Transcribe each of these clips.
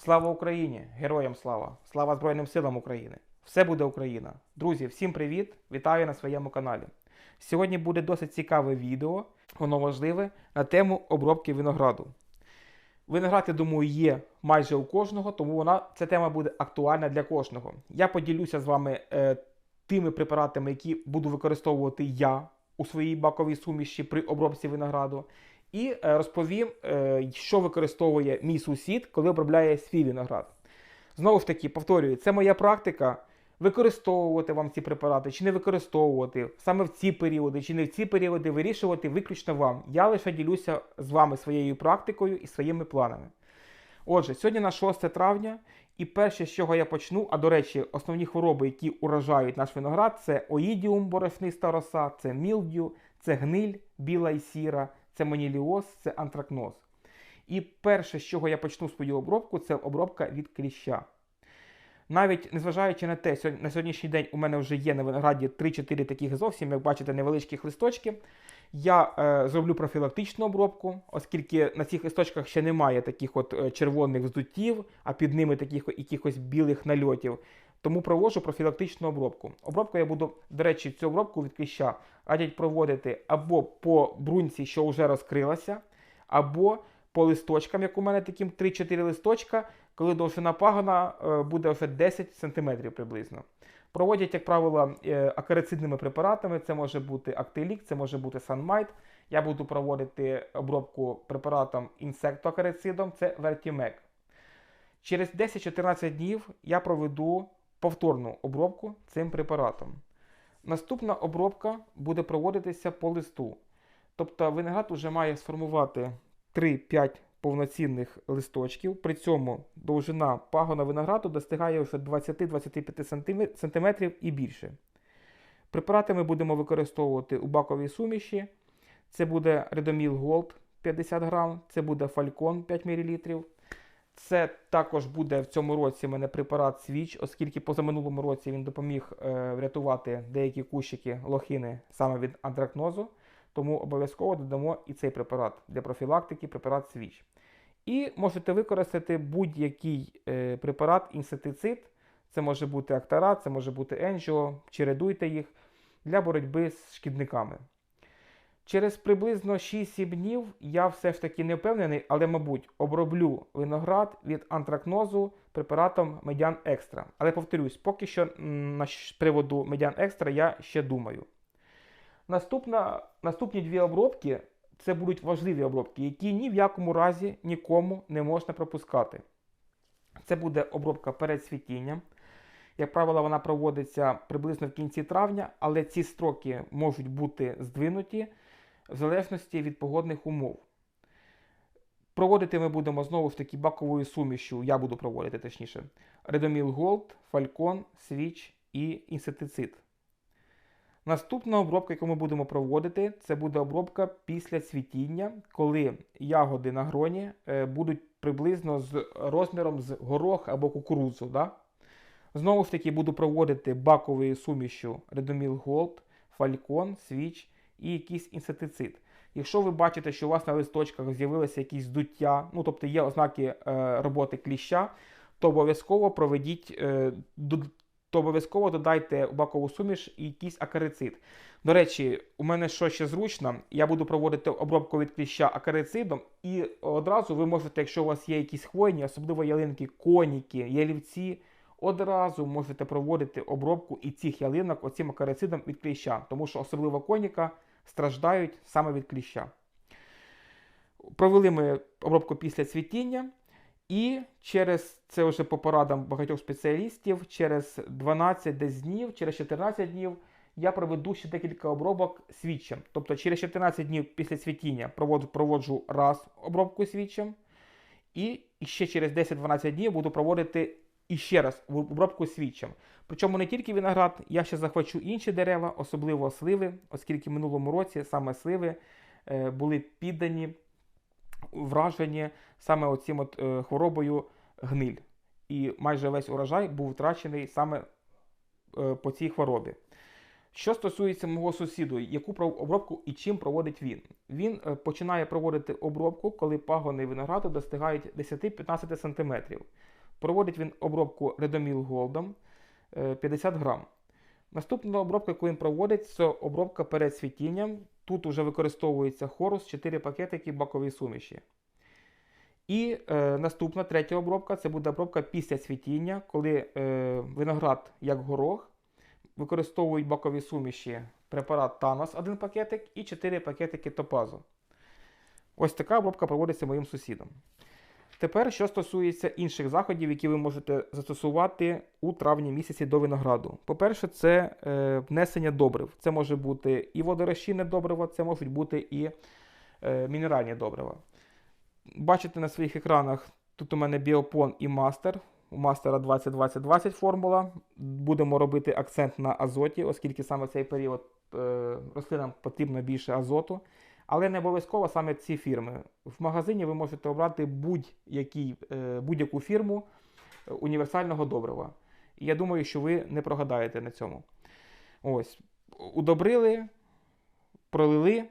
Слава Україні! Героям слава! Слава Збройним силам України! Все буде Україна! Друзі, всім привіт! Вітаю на своєму каналі. Сьогодні буде досить цікаве відео, воно важливе на тему обробки винограду. Виноград, я думаю, є майже у кожного, тому вона ця тема буде актуальна для кожного. Я поділюся з вами е, тими препаратами, які буду використовувати я у своїй баковій суміші при обробці винограду. І е, розповім, е, що використовує мій сусід, коли обробляє свій виноград. Знову ж таки, повторюю, це моя практика використовувати вам ці препарати чи не використовувати саме в ці періоди, чи не в ці періоди вирішувати виключно вам. Я лише ділюся з вами своєю практикою і своїми планами. Отже, сьогодні на 6 травня, і перше, з чого я почну, а до речі, основні хвороби, які уражають наш виноград, це оїдіум, борошниста роса, це мілдю, це гниль, біла і сіра, це моніліоз, це антракноз. І перше, з чого я почну свою обробку, це обробка від кліща. Навіть незважаючи на те, на сьогоднішній день у мене вже є на винограді 3-4 таких зовсім, як бачите, невеличких листочки. Я е, зроблю профілактичну обробку, оскільки на цих листочках ще немає таких от е, червоних вздуттів, а під ними таких якихось білих нальотів. Тому проводжу профілактичну обробку. Обробку я буду, до речі, цю обробку від кліща радять проводити або по бруньці, що вже розкрилася, або по листочкам, як у мене таким 3-4 листочка, коли довжина пагона е, буде вже 10 см приблизно. Проводять, як правило, е, акарицидними препаратами. Це може бути Актилік, це може бути Sunmite. Я буду проводити обробку препаратом інсектоакарицидом, це Vertimec. Через 10-14 днів я проведу повторну обробку цим препаратом. Наступна обробка буде проводитися по листу. Тобто виноград вже має сформувати 3-5 повноцінних листочків. При цьому довжина пагона винограду достигає вже 20-25 см і більше. Препарати ми будемо використовувати у баковій суміші. Це буде Redomil Gold 50 грам, це буде Falcon 5 мл. Це також буде в цьому році в мене препарат Свіч, оскільки позаминулому році він допоміг е, врятувати деякі кущики лохини саме від антракнозу. Тому обов'язково додамо і цей препарат для профілактики, препарат Свіч. І можете використати будь-який е, препарат, інсектицид. Це може бути Актара, це може бути Енжіо, чередуйте їх для боротьби з шкідниками. Через приблизно 6-7 днів я все ж таки не впевнений, але, мабуть, оброблю виноград від антракнозу препаратом Медян Екстра. Але повторюсь, поки що на приводу Медян Екстра я ще думаю. Наступна, наступні дві обробки це будуть важливі обробки, які ні в якому разі нікому не можна пропускати. Це буде обробка перед цвітінням. Як правило, вона проводиться приблизно в кінці травня, але ці строки можуть бути здвинуті в залежності від погодних умов. Проводити ми будемо знову ж таки баковою сумішю, я буду проводити точніше, Redomil Gold, Falcon, Switch і інсектицид. Наступна обробка, яку ми будемо проводити, це буде обробка після цвітіння, коли ягоди на гроні е, будуть приблизно з розміром з горох або кукурудзу. Да? Знову ж таки, буду проводити баковою сумішю Redomil Gold, Falcon, Switch і якийсь інсектицид. Якщо ви бачите, що у вас на листочках з'явилися якісь здуття, ну тобто є ознаки е, роботи кліща, то обов'язково проведіть, е, то обов'язково додайте у бакову суміш і якийсь акарицид. До речі, у мене що ще зручно, я буду проводити обробку від кліща акарицидом, і одразу ви можете, якщо у вас є якісь хвойні, особливо ялинки, коніки, ялівці, одразу можете проводити обробку і цих ялинок оцим акарицидом від кліща, тому що особливо коніка страждають саме від кліща. Провели ми обробку після цвітіння, і через це вже по порадам багатьох спеціалістів, через 12 десь днів, через 14 днів я проведу ще декілька обробок свідчем. Тобто через 14 днів після цвітіння проводжу, раз обробку свідчем, і ще через 10-12 днів буду проводити іще раз в обробку свідчем. Причому не тільки виноград, я ще захвачу інші дерева, особливо сливи, оскільки в минулому році саме сливи е, були піддані вражені саме оцим от, е, хворобою гниль. І майже весь урожай був втрачений саме е, по цій хворобі. Що стосується мого сусіду, яку обробку і чим проводить він? Він починає проводити обробку, коли пагони винограду достигають 10-15 см. Проводить він обробку Redomil е, 50 грам. Наступна обробка, яку він проводить, це обробка перед цвітінням. Тут вже використовується хорус, 4 пакетики бакової суміші. І е, наступна третя обробка це буде обробка після цвітіння, коли е, виноград, як горох, використовують бакові суміші препарат Танос, один пакетик і 4 пакетики топазу. Ось така обробка проводиться моїм сусідом. Тепер, що стосується інших заходів, які ви можете застосувати у травні місяці до винограду. По-перше, це е, внесення добрив. Це може бути і водорозчинне добриво, це можуть бути і е, мінеральні добрива. Бачите на своїх екранах, тут у мене біопон і мастер. У мастера 20-20-20 формула. Будемо робити акцент на азоті, оскільки саме в цей період е, рослинам потрібно більше азоту. Але не обов'язково саме ці фірми. В магазині ви можете обрати е, будь-яку фірму е, універсального добрива. І я думаю, що ви не прогадаєте на цьому. Ось, удобрили, пролили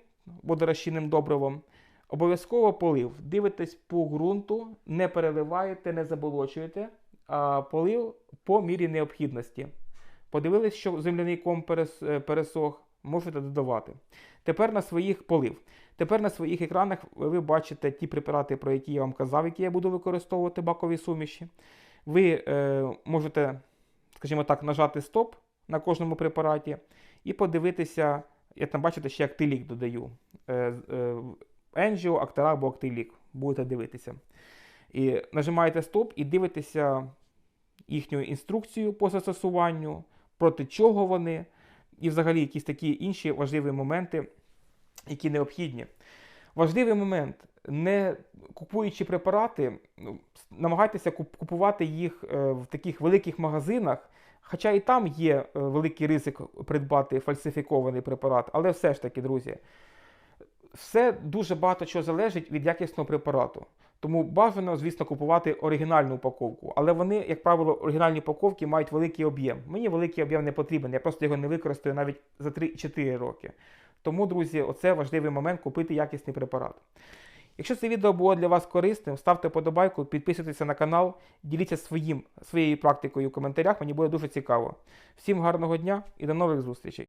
водорозчинним добривом. Обов'язково полив. Дивитесь по ґрунту, не переливаєте, не заболочуєте, а полив по мірі необхідності. Подивились, що земляний ком е, пересох, можете додавати. Тепер на своїх полив. Тепер на своїх екранах ви бачите ті препарати, про які я вам казав, які я буду використовувати бакові суміші. Ви е, можете, скажімо так, нажати стоп на кожному препараті і подивитися, я там бачите, ще актилік додаю. Е, е, Енжіо, Актера або Актилік. Будете дивитися. І нажимаєте стоп і дивитеся їхню інструкцію по застосуванню, проти чого вони, і взагалі якісь такі інші важливі моменти, які необхідні. Важливий момент, не купуючи препарати, ну, намагайтеся купувати їх е, в таких великих магазинах. Хоча і там є е, великий ризик придбати фальсифікований препарат, але все ж таки, друзі, все дуже багато чого залежить від якісного препарату. Тому бажано, звісно, купувати оригінальну упаковку. Але вони, як правило, оригінальні упаковки мають великий об'єм. Мені великий об'єм не потрібен, я просто його не використаю навіть за 3-4 роки. Тому, друзі, оце важливий момент купити якісний препарат. Якщо це відео було для вас корисним, ставте подобайку, підписуйтесь на канал, діліться своїм, своєю практикою у коментарях, мені буде дуже цікаво. Всім гарного дня і до нових зустрічей!